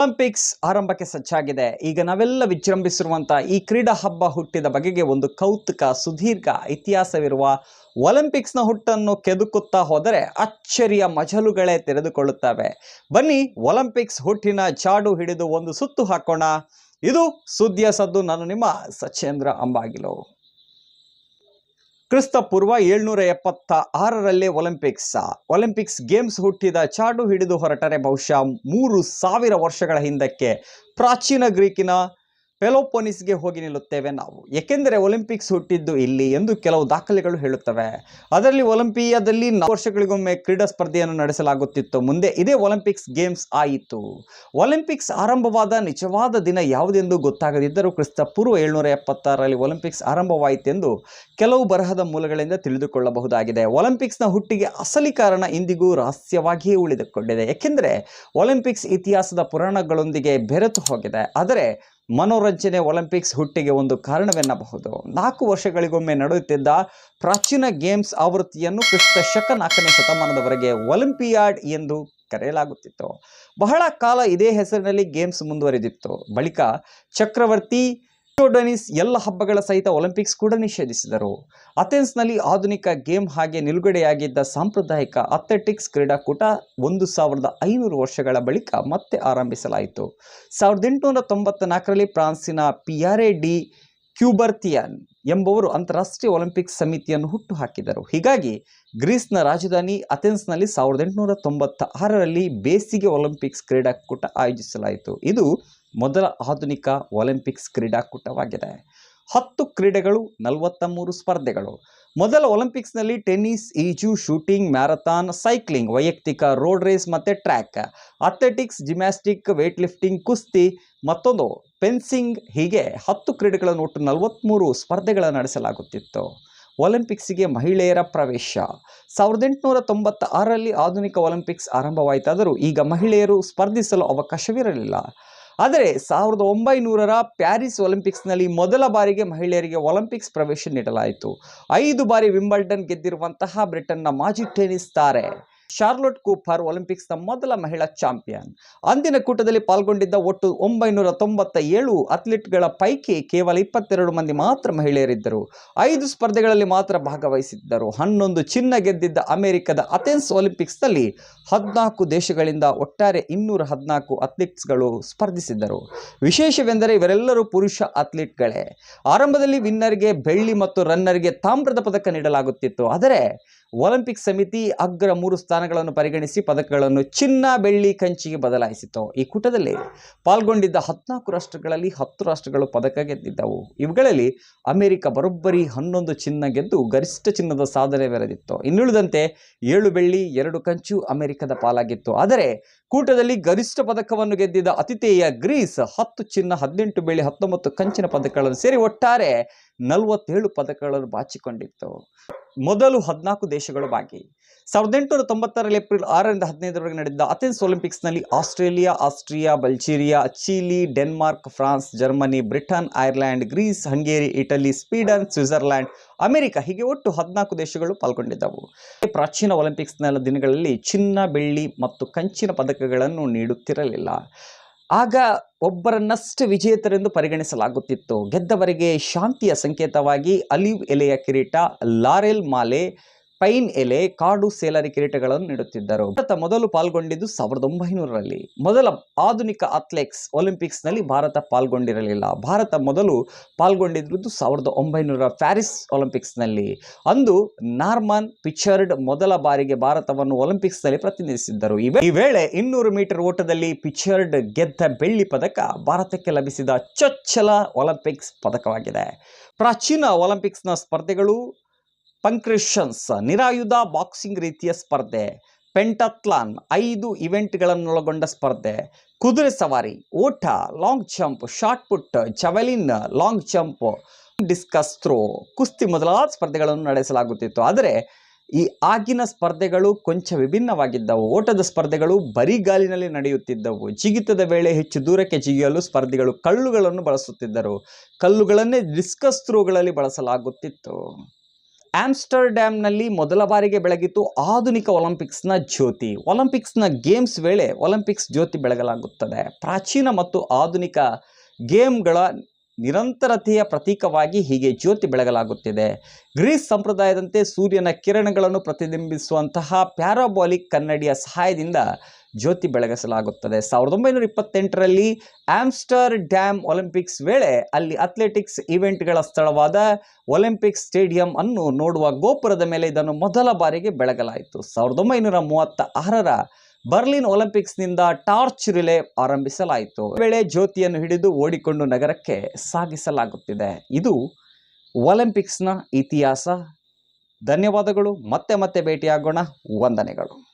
Olympics ಆರಂಭಕ್ಕೆ ಸಜ್ಜಾಗಿದೆ. ಈಗ ನಾವೆಲ್ಲ ವಿಜೃಂಭಿಸಿರುವಂತಹ ಈ ಕ್ರೀಡಾ ಹಬ್ಬ ಹುಟ್ಟಿದ ಬಗೆಗೆ ಒಂದು ಕೌತುಕ, ಸುದೀರ್ಘ ಇತಿಹಾಸವಿರುವ ಒಲಿಂಪಿಕ್ಸ್ನ ಹುಟ್ಟನ್ನು ಕೆದುಕುತ್ತಾ ಹೋದರೆ ಅಚ್ಚರಿಯ ಮಜಲುಗಳೇ ತೆರೆದುಕೊಳ್ಳುತ್ತವೆ. ಬನ್ನಿ ಒಲಿಂಪಿಕ್ಸ್ ಹುಟ್ಟಿನ ಜಾಡು ಹಿಡಿದು ಒಂದು ಸುತ್ತು ಹಾಕೋಣ. ಇದು ಸುದ್ದಿಯ ಸದ್ದು ನಾನು ನಿಮ್ಮ ಸಚೇಂದ್ರ ಅಂಬಾಗಿಲು. ಕ್ರಿಸ್ತ ಪೂರ್ವ ಏಳ್ನೂರ ಎಪ್ಪತ್ತ ಆರರಲ್ಲೇ ಒಲಿಂಪಿಕ್ಸ್. ಒಲಿಂಪಿಕ್ಸ್ ಗೇಮ್ಸ್ ಹುಟ್ಟಿದ ಚಾಡು ಹಿಡಿದು ಹೊರಟರೆ ಬಹುಶಃ ಮೂರು ಸಾವಿರ ವರ್ಷಗಳ ಹಿಂದಕ್ಕೆ. ಪ್ರಾಚೀನ ಗ್ರೀಕಿನ ಪೆಲೋಪೊನಿಸ್ಗೆ ಹೋಗಿ ನಿಲ್ಲುತ್ತೇವೆ ನಾವು. ಏಕೆಂದರೆ ಒಲಿಂಪಿಕ್ಸ್ ಹುಟ್ಟಿದ್ದು ಇಲ್ಲಿ ಎಂದು ಕೆಲವು ದಾಖಲೆಗಳು ಹೇಳುತ್ತವೆ. ಅದರಲ್ಲಿ ಒಲಿಂಪಿಯಾದಲ್ಲಿ ನಾಲ್ಕು ವರ್ಷಗಳಿಗೊಮ್ಮೆ ಕ್ರೀಡಾ ಸ್ಪರ್ಧೆಯನ್ನು ನಡೆಸಲಾಗುತ್ತಿತ್ತು. ಮುಂದೆ ಇದೇ ಒಲಿಂಪಿಕ್ಸ್ ಗೇಮ್ಸ್ ಆಯಿತು. ಒಲಿಂಪಿಕ್ಸ್ ಆರಂಭವಾದ ನಿಜವಾದ ದಿನ ಯಾವುದೆಂದು ಗೊತ್ತಾಗದಿದ್ದರೂ ಕ್ರಿಸ್ತ ಪೂರ್ವ ಏಳ್ನೂರ ಎಪ್ಪತ್ತಾರರಲ್ಲಿ ಒಲಿಂಪಿಕ್ಸ್ ಆರಂಭವಾಯಿತೆಂದು ಕೆಲವು ಬರಹದ ಮೂಲಗಳಿಂದ ತಿಳಿದುಕೊಳ್ಳಬಹುದಾಗಿದೆ. ಒಲಿಂಪಿಕ್ಸ್ನ ಹುಟ್ಟಿಗೆ ಅಸಲಿ ಕಾರಣ ಇಂದಿಗೂ ರಹಸ್ಯವಾಗಿಯೇ ಉಳಿದುಕೊಂಡಿದೆ. ಏಕೆಂದರೆ ಒಲಿಂಪಿಕ್ಸ್ ಇತಿಹಾಸದ ಪುರಾಣಗಳೊಂದಿಗೆ ಬೆರೆತು ಹೋಗಿದೆ. ಆದರೆ ಮನೋರಂಜನೆ ಒಲಿಂಪಿಕ್ಸ್ ಹುಟ್ಟಿಗೆ ಒಂದು ಕಾರಣವೆನ್ನಬಹುದು. ನಾಲ್ಕು ವರ್ಷಗಳಿಗೊಮ್ಮೆ ನಡೆಯುತ್ತಿದ್ದ ಪ್ರಾಚೀನ ಗೇಮ್ಸ್ ಆವೃತ್ತಿಯನ್ನು ಕ್ರಿಸ್ತ ಶಕ ನಾಲ್ಕನೇ ಶತಮಾನದವರೆಗೆ ಒಲಿಂಪಿಯಾಡ್ ಎಂದು ಕರೆಯಲಾಗುತ್ತಿತ್ತು. ಬಹಳ ಕಾಲ ಇದೇ ಹೆಸರಿನಲ್ಲಿ ಗೇಮ್ಸ್ ಮುಂದುವರೆದಿತ್ತು. ಬಳಿಕ ಚಕ್ರವರ್ತಿ ಥಿಯೋಡನಿಸ್ ಎಲ್ಲ ಹಬ್ಬಗಳ ಸಹಿತ ಒಲಿಂಪಿಕ್ಸ್ ಕೂಡ ನಿಷೇಧಿಸಿದರು. ಅಥೆನ್ಸ್ನಲ್ಲಿ ಆಧುನಿಕ ಗೇಮ್ ಹಾಗೆ ನಿಲುಗಡೆಯಾಗಿದ್ದ ಸಾಂಪ್ರದಾಯಿಕ ಅಥ್ಲೆಟಿಕ್ಸ್ ಕ್ರೀಡಾಕೂಟ ಒಂದು ಸಾವಿರದ ಐನೂರು ವರ್ಷಗಳ ಬಳಿಕ ಮತ್ತೆ ಆರಂಭಿಸಲಾಯಿತು. ಸಾವಿರದ ಎಂಟುನೂರ ತೊಂಬತ್ತ ನಾಲ್ಕರಲ್ಲಿ ಫ್ರಾನ್ಸಿನ ಪಿಯಾರೆ ಡಿ ಕ್ಯೂಬರ್ತಿಯಾನ್ ಎಂಬುವರು ಅಂತಾರಾಷ್ಟ್ರೀಯ ಒಲಿಂಪಿಕ್ಸ್ ಸಮಿತಿಯನ್ನು ಹುಟ್ಟು ಹಾಕಿದರು ಹೀಗಾಗಿ ಗ್ರೀಸ್ನ ರಾಜಧಾನಿ ಅಥೆನ್ಸ್ನಲ್ಲಿ ಸಾವಿರದ ಎಂಟುನೂರ ತೊಂಬತ್ತ ಆರರಲ್ಲಿ ಬೇಸಿಗೆ ಒಲಿಂಪಿಕ್ಸ್ ಕ್ರೀಡಾಕೂಟ ಆಯೋಜಿಸಲಾಯಿತು. ಇದು ಮೊದಲ ಆಧುನಿಕ ಒಲಿಂಪಿಕ್ಸ್ ಕ್ರೀಡಾಕೂಟವಾಗಿದೆ. ಹತ್ತು ಕ್ರೀಡೆಗಳು ನಲವತ್ತ ಮೂರು ಸ್ಪರ್ಧೆಗಳು. ಮೊದಲ ಒಲಿಂಪಿಕ್ಸ್ನಲ್ಲಿ ಟೆನ್ನಿಸ್, ಈಜು, ಶೂಟಿಂಗ್, ಮ್ಯಾರಥಾನ್, ಸೈಕ್ಲಿಂಗ್, ವೈಯಕ್ತಿಕ ರೋಡ್ ರೇಸ್ ಮತ್ತು track, athletics gymnastic weight lifting ಕುಸ್ತಿ ಮತ್ತೊಂದು ಫೆನ್ಸಿಂಗ್ ಹೀಗೆ ಹತ್ತು ಕ್ರೀಡೆಗಳನ್ನು ಒಟ್ಟು ನಲವತ್ತ್ಮೂರು ಸ್ಪರ್ಧೆಗಳನ್ನು ನಡೆಸಲಾಗುತ್ತಿತ್ತು. ಒಲಿಂಪಿಕ್ಸ್ಗೆ ಮಹಿಳೆಯರ ಪ್ರವೇಶ. ಸಾವಿರದ ಎಂಟುನೂರ ತೊಂಬತ್ತ ಆರರಲ್ಲಿ ಆಧುನಿಕ ಒಲಿಂಪಿಕ್ಸ್ ಆರಂಭವಾಯಿತಾದರೂ ಈಗ ಮಹಿಳೆಯರು ಸ್ಪರ್ಧಿಸಲು ಅವಕಾಶವಿರಲಿಲ್ಲ. ಆದರೆ ಸಾವಿರದ ಒಂಬೈನೂರರ ಪ್ಯಾರಿಸ್ ಒಲಿಂಪಿಕ್ಸ್ನಲ್ಲಿ ಮೊದಲ ಬಾರಿಗೆ ಮಹಿಳೆಯರಿಗೆ ಒಲಿಂಪಿಕ್ಸ್ ಪ್ರವೇಶ ನೀಡಲಾಯಿತು. ಐದು ಬಾರಿ ವಿಂಬಲ್ಡನ್ ಗೆದ್ದಿರುವಂತಹ ಬ್ರಿಟನ್ನ ಮಾಜಿ ಟೆನಿಸ್ ತಾರೆ ಶಾರ್ಲೋಟ್ ಕೂಪರ್ ಒಲಿಂಪಿಕ್ಸ್ನ ಮೊದಲ ಮಹಿಳಾ ಚಾಂಪಿಯನ್. ಅಂದಿನ ಕೂಟದಲ್ಲಿ ಪಾಲ್ಗೊಂಡಿದ್ದ ಒಟ್ಟು ಒಂಬೈನೂರ ತೊಂಬತ್ತ ಏಳು ಅಥ್ಲೀಟ್ಗಳ ಪೈಕಿ ಕೇವಲ ಇಪ್ಪತ್ತೆರಡು ಮಂದಿ ಮಾತ್ರ ಮಹಿಳೆಯರಿದ್ದರು. ಐದು ಸ್ಪರ್ಧೆಗಳಲ್ಲಿ ಮಾತ್ರ ಭಾಗವಹಿಸಿದ್ದರು. ಹನ್ನೊಂದು ಚಿನ್ನ ಗೆದ್ದಿದ್ದ ಅಮೆರಿಕದ ಅಥೆನ್ಸ್ ಒಲಿಂಪಿಕ್ಸ್ನಲ್ಲಿ ಹದಿನಾಲ್ಕು ದೇಶಗಳಿಂದ ಒಟ್ಟಾರೆ ಇನ್ನೂರ ಹದಿನಾಲ್ಕು ಅಥ್ಲೀಟ್ಸ್ಗಳು ಸ್ಪರ್ಧಿಸಿದ್ದರು. ವಿಶೇಷವೆಂದರೆ ಇವರೆಲ್ಲರೂ ಪುರುಷ ಅಥ್ಲೀಟ್ಗಳೇ. ಆರಂಭದಲ್ಲಿ ವಿನ್ನರ್ಗೆ, ಬೆಳ್ಳಿ ಮತ್ತು ರನ್ನರ್ಗೆ ತಾಮ್ರದ ಪದಕ ನೀಡಲಾಗುತ್ತಿತ್ತು. ಆದರೆ ಒಲಿಂಪಿಕ್ ಸಮಿತಿ ಅಗ್ರ ಮೂರು ಸ್ಥಾನಗಳನ್ನು ಪರಿಗಣಿಸಿ ಪದಕಗಳನ್ನು ಚಿನ್ನ, ಬೆಳ್ಳಿ, ಕಂಚಿಗೆ ಬದಲಾಯಿಸಿತು ಈ ಕೂಟದಲ್ಲಿ ಪಾಲ್ಗೊಂಡಿದ್ದ ಹದಿನಾಲ್ಕು ರಾಷ್ಟ್ರಗಳಲ್ಲಿ ಹತ್ತು ರಾಷ್ಟ್ರಗಳು ಪದಕ ಗೆದ್ದಿದ್ದವು. ಇವುಗಳಲ್ಲಿ ಅಮೆರಿಕ ಬರೋಬ್ಬರಿ ಹನ್ನೊಂದು ಚಿನ್ನ ಗೆದ್ದು ಗರಿಷ್ಠ ಚಿನ್ನದ ಸಾಧನೆ ಬೆರೆದಿತ್ತು ಇನ್ನುಳಿದಂತೆ ಏಳು ಬೆಳ್ಳಿ, ಎರಡು ಕಂಚು ಅಮೆರಿಕದ ಪಾಲಾಗಿತ್ತು. ಆದರೆ ಕೂಟದಲ್ಲಿ ಗರಿಷ್ಠ ಪದಕವನ್ನು ಗೆದ್ದಿದ್ದ ಅತಿಥೇಯ ಗ್ರೀಸ್ ಹತ್ತು ಚಿನ್ನ, ಹದಿನೆಂಟು ಬೆಳ್ಳಿ, ಹತ್ತೊಂಬತ್ತು ಕಂಚಿನ ಪದಕಗಳನ್ನು ಸೇರಿ ಒಟ್ಟಾರೆ ನಲವತ್ತೇಳು ಪದಕಗಳನ್ನು ಬಾಚಿಕೊಂಡಿತ್ತು. ಮೊದಲು ಹದಿನಾಲ್ಕು ದೇಶಗಳು ಬಾಕಿ ಸಾವಿರದ ಎಂಟುನೂರ ತೊಂಬತ್ತರಲ್ಲಿ ಏಪ್ರಿಲ್ ಆರರಿಂದ ಹದಿನೈದರವರೆಗೆ ನಡೆದ Athens ಒಲಿಂಪಿಕ್ಸ್ನಲ್ಲಿ Australia, Austria, Bulgaria, Chile, Denmark, France, Germany, Britain, Ireland, Greece, Hungary, Italy, Sweden Switzerland America ಹೀಗೆ ಒಟ್ಟು ಹದಿನಾಲ್ಕು ದೇಶಗಳು ಪಾಲ್ಗೊಂಡಿದ್ದವು. ಪ್ರಾಚೀನ ಒಲಿಂಪಿಕ್ಸ್ನ ದಿನಗಳಲ್ಲಿ ಚಿನ್ನ, ಬೆಳ್ಳಿ ಮತ್ತು ಕಂಚಿನ ಪದಕಗಳನ್ನು ನೀಡುತ್ತಿರಲಿಲ್ಲ. ಆಗ ಒಬ್ಬರನ್ನಷ್ಟೇ ವಿಜೇತರೆಂದು ಪರಿಗಣಿಸಲಾಗುತ್ತಿತ್ತು. ಗೆದ್ದವರಿಗೆ ಶಾಂತಿಯ ಸಂಕೇತವಾಗಿ ಅಲಿವ್ ಎಲೆಯ ಕಿರೀಟ ಲಾರೆಲ್ ಮಾಲೆ ಪೈನ್ ಎಲೆ, ಕಾಡು ಸೇಲರಿ ಕಿರೀಟಗಳನ್ನು ನೀಡುತ್ತಿದ್ದರು. ಭಾರತ ಮೊದಲು ಪಾಲ್ಗೊಂಡಿದ್ದು ಸಾವಿರದ ಒಂಬೈನೂರರಲ್ಲಿ. ಮೊದಲ ಆಧುನಿಕ ಅಥ್ಲೆಟ್ಸ್ ಒಲಿಂಪಿಕ್ಸ್ನಲ್ಲಿ ಭಾರತ ಪಾಲ್ಗೊಂಡಿರಲಿಲ್ಲ. ಭಾರತ ಮೊದಲು ಪಾಲ್ಗೊಂಡಿದ್ದು ಸಾವಿರದ ಒಂಬೈನೂರ ಪ್ಯಾರಿಸ್ ಒಲಿಂಪಿಕ್ಸ್ನಲ್ಲಿ. ಅಂದು ನಾರ್ಮನ್ ಪಿಚರ್ಡ್ ಮೊದಲ ಬಾರಿಗೆ ಭಾರತವನ್ನು ಒಲಿಂಪಿಕ್ಸ್ನಲ್ಲಿ ಪ್ರತಿನಿಧಿಸಿದ್ದರು. ಈ ಈ ವೇಳೆ ಇನ್ನೂರು ಮೀಟರ್ ಓಟದಲ್ಲಿ ಪಿಚರ್ಡ್ ಗೆದ್ದ ಬೆಳ್ಳಿ ಪದಕ ಭಾರತಕ್ಕೆ ಲಭಿಸಿದ ಚೊಚ್ಚಲ ಒಲಿಂಪಿಕ್ಸ್ ಪದಕವಾಗಿದೆ. ಪ್ರಾಚೀನ ಒಲಿಂಪಿಕ್ಸ್ನ ಸ್ಪರ್ಧೆಗಳು ಪಂಕ್ರಿಷನ್ಸ್, ನಿರಾಯುಧ ಬಾಕ್ಸಿಂಗ್ ರೀತಿಯ ಸ್ಪರ್ಧೆ, ಪೆಂಟತ್ಲಾನ್ ಐದು ಇವೆಂಟ್ಗಳನ್ನೊಳಗೊಂಡ ಸ್ಪರ್ಧೆ, ಕುದುರೆ ಸವಾರಿ, ಓಟ, long jump, short put, javelin, long jump, discus throw, ಕುಸ್ತಿ ಮೊದಲಾದ ಸ್ಪರ್ಧೆಗಳನ್ನು ನಡೆಸಲಾಗುತ್ತಿತ್ತು. ಆದರೆ ಈ ಆಗಿನ ಸ್ಪರ್ಧೆಗಳು ಕೊಂಚ ವಿಭಿನ್ನವಾಗಿದ್ದವು. ಓಟದ ಸ್ಪರ್ಧೆಗಳು ಬರಿಗಾಲಿನಲ್ಲಿ ನಡೆಯುತ್ತಿದ್ದವು. ಜಿಗಿತದ ವೇಳೆ ಹೆಚ್ಚು ದೂರಕ್ಕೆ ಜಿಗಿಯಲು ಸ್ಪರ್ಧಿಗಳು ಕಲ್ಲುಗಳನ್ನು ಬಳಸುತ್ತಿದ್ದರು. ಕಲ್ಲುಗಳನ್ನೇ ಡಿಸ್ಕಸ್ ಥ್ರೋಗಳಲ್ಲಿ ಬಳಸಲಾಗುತ್ತಿತ್ತು. ಆಮ್ಸ್ಟರ್ಡ್ಯಾಮ್ನಲ್ಲಿ ಮೊದಲ ಬಾರಿಗೆ ಬೆಳಗಿತು ಆಧುನಿಕ ಒಲಿಂಪಿಕ್ಸ್ನ ಜ್ಯೋತಿ. ಒಲಿಂಪಿಕ್ಸ್ನ ಗೇಮ್ಸ್ ವೇಳೆ ಒಲಿಂಪಿಕ್ಸ್ ಜ್ಯೋತಿ ಬೆಳಗಲಾಗುತ್ತದೆ. ಪ್ರಾಚೀನ ಮತ್ತು ಆಧುನಿಕ ಗೇಮ್ಗಳ ನಿರಂತರತೆಯ ಪ್ರತೀಕವಾಗಿ ಹೀಗೆ ಜ್ಯೋತಿ ಬೆಳಗಲಾಗುತ್ತಿದೆ. ಗ್ರೀಸ್ ಸಂಪ್ರದಾಯದಂತೆ ಸೂರ್ಯನ ಕಿರಣಗಳನ್ನು ಪ್ರತಿಬಿಂಬಿಸುವಂತಹ ಪ್ಯಾರಾಬಾಲಿಕ್ ಕನ್ನಡಿಯ ಸಹಾಯದಿಂದ ಜ್ಯೋತಿ ಬೆಳಗಿಸಲಾಗುತ್ತದೆ. ಸಾವಿರದ ಒಂಬೈನೂರ ಇಪ್ಪತ್ತೆಂಟರಲ್ಲಿ ಆಮ್ಸ್ಟರ್ ಡ್ಯಾಮ್ ಒಲಿಂಪಿಕ್ಸ್ ವೇಳೆ ಅಲ್ಲಿ ಅಥ್ಲೆಟಿಕ್ಸ್ ಇವೆಂಟ್ಗಳ ಸ್ಥಳವಾದ ಒಲಿಂಪಿಕ್ಸ್ ಸ್ಟೇಡಿಯಂ ಅನ್ನು ನೋಡುವ ಗೋಪುರದ ಮೇಲೆ ಇದನ್ನು ಮೊದಲ ಬಾರಿಗೆ ಬೆಳಗಲಾಯಿತು. ಸಾವಿರದ ಒಂಬೈನೂರ ಮೂವತ್ತ ಆರರ ಬರ್ಲಿನ್ ಒಲಿಂಪಿಕ್ಸ್ನಿಂದ ಟಾರ್ಚ್ ರಿಲೇ ಆರಂಭಿಸಲಾಯಿತು. ವೇಳೆ ಜ್ಯೋತಿಯನ್ನು ಹಿಡಿದು ಓಡಿಕೊಂಡು ನಗರಕ್ಕೆ ಸಾಗಿಸಲಾಗುತ್ತಿದೆ. ಇದು ಒಲಿಂಪಿಕ್ಸ್ನ ಇತಿಹಾಸ. ಧನ್ಯವಾದಗಳು. ಮತ್ತೆ ಮತ್ತೆ ಭೇಟಿಯಾಗೋಣ. ವಂದನೆಗಳು.